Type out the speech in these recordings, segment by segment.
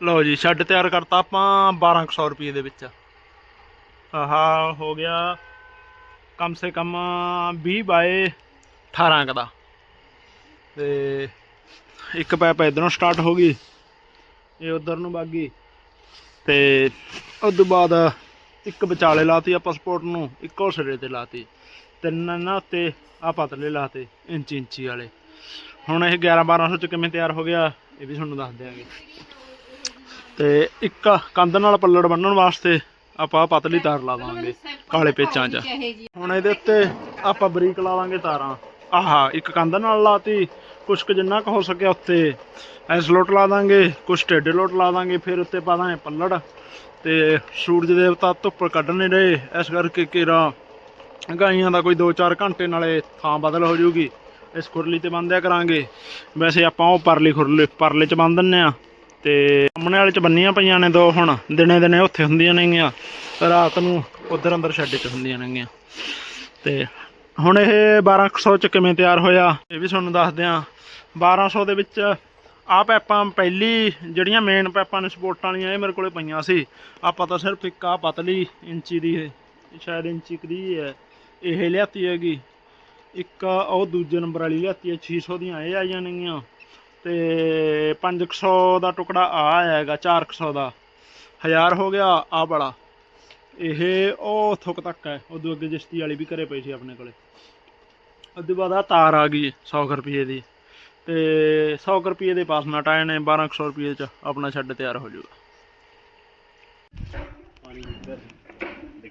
ਲਓ ਜੀ, ਸ਼ੈੱਡ ਤਿਆਰ ਕਰਤਾ ਆਪਾਂ 1200 ਰੁਪਏ ਦੇ ਵਿੱਚ। ਆਹਾ, ਹੋ ਗਿਆ ਕਮ ਸੇ ਕਮ 20 ਬਾਏ 18 ਕੁ ਦਾ। ਤੇ ਇੱਕ ਪੈਪ ਇਧਰੋਂ ਸਟਾਰਟ ਹੋ ਗਈ, ਇਹ ਉਧਰ ਨੂੰ ਵਗ ਗਈ। ਤੇ ਉਸ ਤੋਂ ਬਾਅਦ ਇੱਕ ਵਿਚਾਲੇ ਲਾਤੀ ਆਪਾਂ ਸਪੋਰਟ ਨੂੰ, ਇੱਕੋ ਸਿਰੇ ਤੇ ਲਾਤੀ। ਤਿੰਨ ਨਾ ਉੱਤੇ ਆ ਪਤਲੇ ਲਾਤੇ ਇੰਚੀ ਇੰਚੀ ਵਾਲੇ। ਹੁਣ ਇਹ 11 1200 ਚ ਕਿਵੇਂ ਤਿਆਰ ਹੋ ਗਿਆ, ਇਹ ਵੀ ਤੁਹਾਨੂੰ ਦੱਸ ਦਿਆਂਗੇ। ਤੇ ਇੱਕ ਕੰਧ ਨਾਲ ਪੱਲੜ ਬੰਨਣ ਵਾਸਤੇ ਆਪਾਂ ਪਤਲੀ ਤਾਰ ਲਾ ਲਾਵਾਂਗੇ ਕਾਲੇ ਪੇਚਾਂ 'ਚ। ਹੁਣ ਇਹਦੇ ਉੱਤੇ ਆਪਾਂ ਬਰੀਕ ਲਾ ਲਾਵਾਂਗੇ ਤਾਰਾਂ। ਆਹਾ, ਇੱਕ ਕੰਧ ਨਾਲ ਲਾਤੀ, ਕੁਛ ਕੁ ਜਿੰਨਾ ਕੁ ਹੋ ਸਕਿਆ ਉੱਤੇ ਐਸ ਲੋਟ ਲਾ ਦਾਂਗੇ, ਕੁਛ ਟੇਡੇ ਲੋਟ ਲਾ ਦਾਂਗੇ, ਫਿਰ ਉੱਤੇ ਪਾ ਦਾਂਗੇ ਪੱਲੜ। ਤੇ ਸੂਰਜ ਦੇਵਤਾ ਧੁੱਪ ਕੱਢ ਨਹੀਂ ਰਹੇ ਇਸ ਕਰਕੇ ਕੇਰਾ ਗਾਈਆਂ ਦਾ ਕੋਈ 2-4 ਘੰਟੇ ਨਾਲੇ ਥਾਂ ਬਦਲ ਹੋ ਜੂਗੀ। ਇਸ ਖੁਰਲੀ ਤੇ ਬੰਦਿਆ ਕਰਾਂਗੇ। ਵੈਸੇ ਆਪਾਂ ਉਹ ਪਰਲੀ ਖੁਰਲੀ, ਪਰਲੇ ਚ ਬੰਨ ਦਿੰਨੇ ਆ। ਤੇ ਸਾਹਮਣੇ ਵਾਲੇ ਚ ਬੰਨੀਆਂ ਪਈਆਂ ਨੇ ਦੋ ਹੁਣ, ਦਿਨੇ ਦਿਨੇ ਉੱਥੇ ਹੁੰਦੀਆਂ ਨੇਗੀਆਂ, ਰਾਤ ਨੂੰ ਉਧਰ ਅੰਦਰ ਸ਼ੈੱਡ ਚ ਹੁੰਦੀਆਂ ਨੇਗੀਆਂ। ਤੇ ਹੁਣ ਇਹ 1200 ਚ ਕਿਵੇਂ ਤਿਆਰ ਹੋਇਆ, ਇਹ ਵੀ ਤੁਹਾਨੂੰ ਦੱਸਦੇ ਆ 1200 ਦੇ ਵਿੱਚ ਆ ਪੈਪਾਂ ਪਹਿਲੀ ਜਿਹੜੀਆਂ ਮੇਨ ਪੈਪਾਂ ਨੇ ਸਪੋਰਟਾਂ ਵਾਲੀਆਂ, ਇਹ ਮੇਰੇ ਕੋਲੇ ਪਈਆਂ ਸੀ। ਆਪਾਂ ਤਾਂ ਸਿਰਫ ਇੱਕ ਆ ਪਤਲੀ ਇੰਚੀ ਦੀ ਇਹ, ਸ਼ਾਇਦ ਇੰਚੀ ਕੁ ਦੀ ਹੈ ਇਹ ਲਿਆਤੀ ਹੈਗੀ। ਇੱਕ ਉਹ ਦੂਜੇ ਨੰਬਰ ਵਾਲੀ ਲਿਆਤੀ ਹੈ 600 ਦੀਆਂ, ਇਹ ਆਈਆਂ ਨੇਗੀਆਂ। ਤੇ 500 ਦਾ ਟੁਕੜਾ ਆ ਆਏਗਾ 400 ਦਾ। 1000 ਹੋ ਗਿਆ ਆ ਬੜਾ ਇਹ ਉਹ ਥੁੱਕ ਤੱਕ ਹੈ, ਉਦੋਂ ਅੱਗੇ ਜਿਸ਼ਤੀ ਵਾਲੀ ਵੀ ਘਰੇ ਪਈ ਸੀ ਆਪਣੇ ਕੋਲੇ। ਉਹਦੇ ਬਾਅਦ ਆ ਤਾਰ ਆ ਗਈ 100 ਕੁ ਰੁਪਏ ਦੀ। ਤੇ 100 ਕੁ ਰੁਪਏ ਦੇ ਪਾਸ ਨਟ ਆਏ ਨੇ 1200 ਰੁਪਏ ਚ ਆਪਣਾ ਛੱਡ ਤਿਆਰ ਹੋ ਜਾਊਗਾ। ਨਾ ਇਹ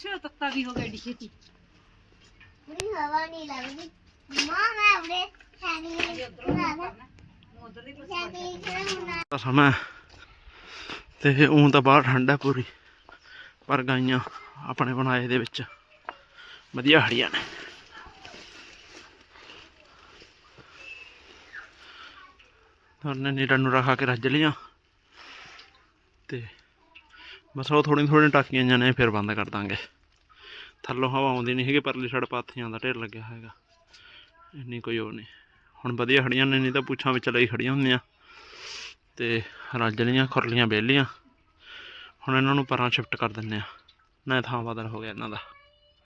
ਅੱਛਾ ਤੱਤਾ ਵੀ ਹੋ ਗਿਆ ਡੀ ਛੇਤੀ। ਹਵਾ ਨਹੀਂ ਲੱਗਦੀ। ਮਾਂ ਮੈਂ ਉਰੇ ਸਾਈਕਲ ਨਾ ਉਧਰਲੀ ਸਾਈਕਲ ਚਲਾਉਣਾ ਦਾ ਸਮਾਂ ਹੈ। ਤੇ ਉਂ ਤਾਂ ਬਾਹਰ ਠੰਡ ਹੈ ਪੂਰੀ। ਪਰ ਗਾਈਆਂ ਆਪਣੇ ਬਣਾਏ ਦੇ ਵਿੱਚ। ਵਧੀਆ ਖੜੀਆਂ ਨੇ। ਉਹਨੇ ਨੀਰਾਂ ਨੂੰ ਰਖਾ ਕੇ ਰੱਜ ਲੀਆਂ ਤੇ ਬਸ ਉਹ ਥੋੜੀ ਥੋੜੀ ਟਾਕੀਆਂ ਜਾਣੇ ਫਿਰ ਬੰਦ ਕਰ ਦਾਂਗੇ। ਥੱਲੋਂ ਹਵਾ ਆਉਂਦੀ ਨਹੀਂ ਹੈਗੀ ਪਰਲੀ ਛੜ ਪਾਥੀਆਂ ਦਾ ਢੇਰ ਲੱਗਿਆ ਹੈਗਾ ਇੰਨੀ ਕੋਈ ਉਹ ਨਹੀਂ। ਹੁਣ ਵਧੀਆ ਖੜੀਆਂ ਨੇ, ਨਹੀਂ ਤਾਂ ਪੁੱਛਾਂ ਵਿੱਚ ਲਈ ਖੜੀਆਂ ਹੁੰਦੀਆਂ। ਤੇ ਰੱਜ ਲੀਆਂ ਖੁਰਲੀਆਂ, ਵਿਹਲੀਆਂ। ਹੁਣ ਇਹਨਾਂ ਨੂੰ ਪਰਾਂ ਸ਼ਿਫਟ ਕਰ ਦਿੰਨੇ ਆ ਨਾ ਥਾਂ ਬਦਲ ਹੋ ਗਿਆ ਇਹਨਾਂ ਦਾ।